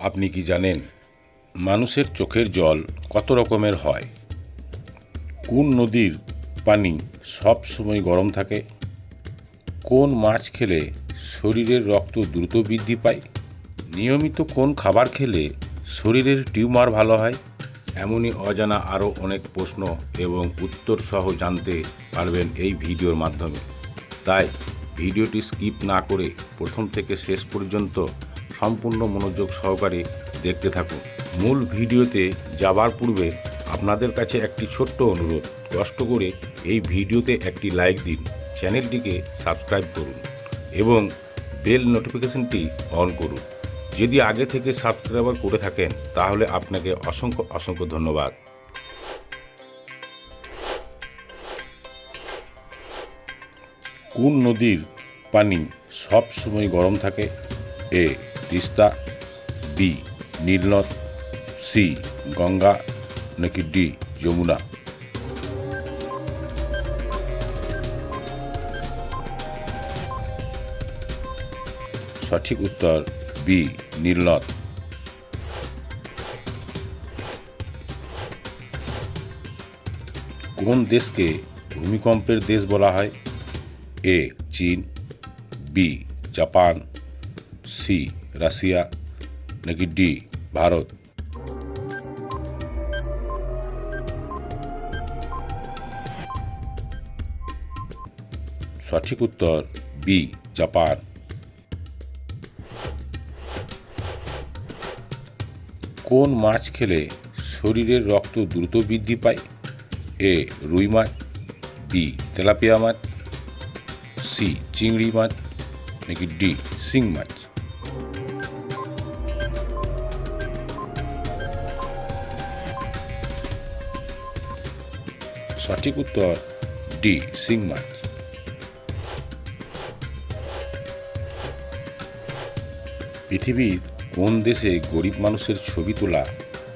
আপনি কি জানেন মানুষের চোখের জল কত রকমের হয়? কোন নদীর পানি সব সময় গরম থাকে? কোন মাছ খেলে শরীরের রক্ত দ্রুত বৃদ্ধি পায়? নিয়মিত কোন খাবার খেলে শরীরের টিউমার ভালো হয়? এমনই অজানা আরও অনেক প্রশ্ন এবং উত্তর সহ জানতে পারবেন এই ভিডিওর মাধ্যমে। তাই ভিডিওটি স্কিপ না করে প্রথম থেকে শেষ পর্যন্ত সম্পূর্ণ মনোযোগ সহকারে দেখতে থাকুন। মূল ভিডিওতে যাবার পূর্বে আপনাদের কাছে একটি ছোট্ট অনুরোধ। কষ্ট করে এই ভিডিওতে একটি লাইক দিন, চ্যানেলটিকে সাবস্ক্রাইব করুন এবং বেল নোটিফিকেশনটি অন করুন। যদি আগে থেকে সাবস্ক্রাইবার করে থাকেন, তাহলে আপনাকে অসংখ্য অসংখ্য ধন্যবাদ। কোন নদীর পানি সব সময় গরম থাকে? এ তিস্তা, বি, নীলনদ, সি, গঙ্গা, নাকি ডি, যমুনা? সঠিক উত্তর, বি, নীলনদ। কোন দেশকে ভূমিকম্পের দেশ বলা হয়? এ, চীন, বি, জাপান। সি, রাশিয়া, নাকি ডি, ভারত? সঠিক উত্তর, বি, জাপান। কোন মাছ খেলে শরীরের রক্ত দ্রুত বৃদ্ধি পায়? এ, রুই মাছ, বি, তেলাপিয়া মাছ, সি, চিংড়ি মাছ, নাকি ডি, শিং মাছ? সঠিক উত্তর ডি শিং মাছ। পৃথিবীর কোন দেশে গরিব মানুষের ছবি তোলা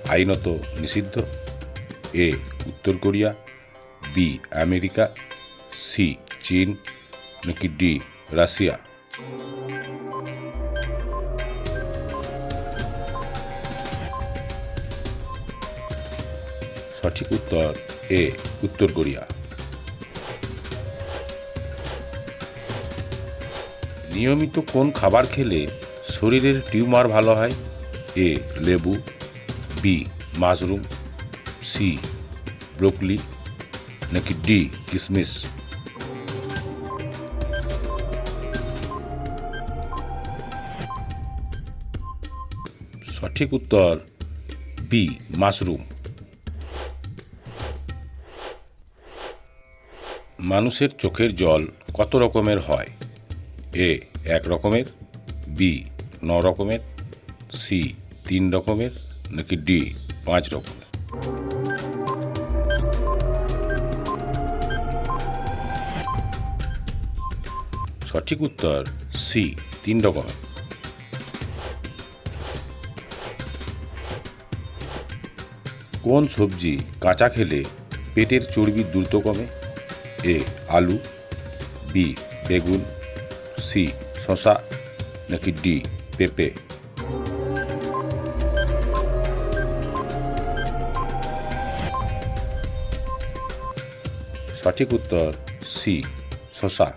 আইনত নিষিদ্ধ? এ, উত্তর কোরিয়া, বি, আমেরিকা, সি, চীন, নাকি ডি, রাশিয়া? সঠিক উত্তর এ উত্তর কোরিয়া। নিয়মিত কোন খাবার খেলে শরীরের টিউমার ভালো হয়? এ, লেবু, বি, মাশরুম, সি, ব্রোকলি, নাকি ডি কিশমিশ সঠিক উত্তর, বি, মাশরুম। মানুষের চোখের জল কত রকমের হয়? এ, এক রকমের, বি, ন রকমের, সি, তিন রকমের, নাকি ডি, পাঁচ রকমের? সঠিক উত্তর, সি, তিন রকমের। কোন সবজি কাঁচা খেলে পেটের চর্বি দ্রুত কমে? এ আলু বি বেগুন সি শশা নাকি ডি পেঁপে? সঠিক উত্তর সি শশা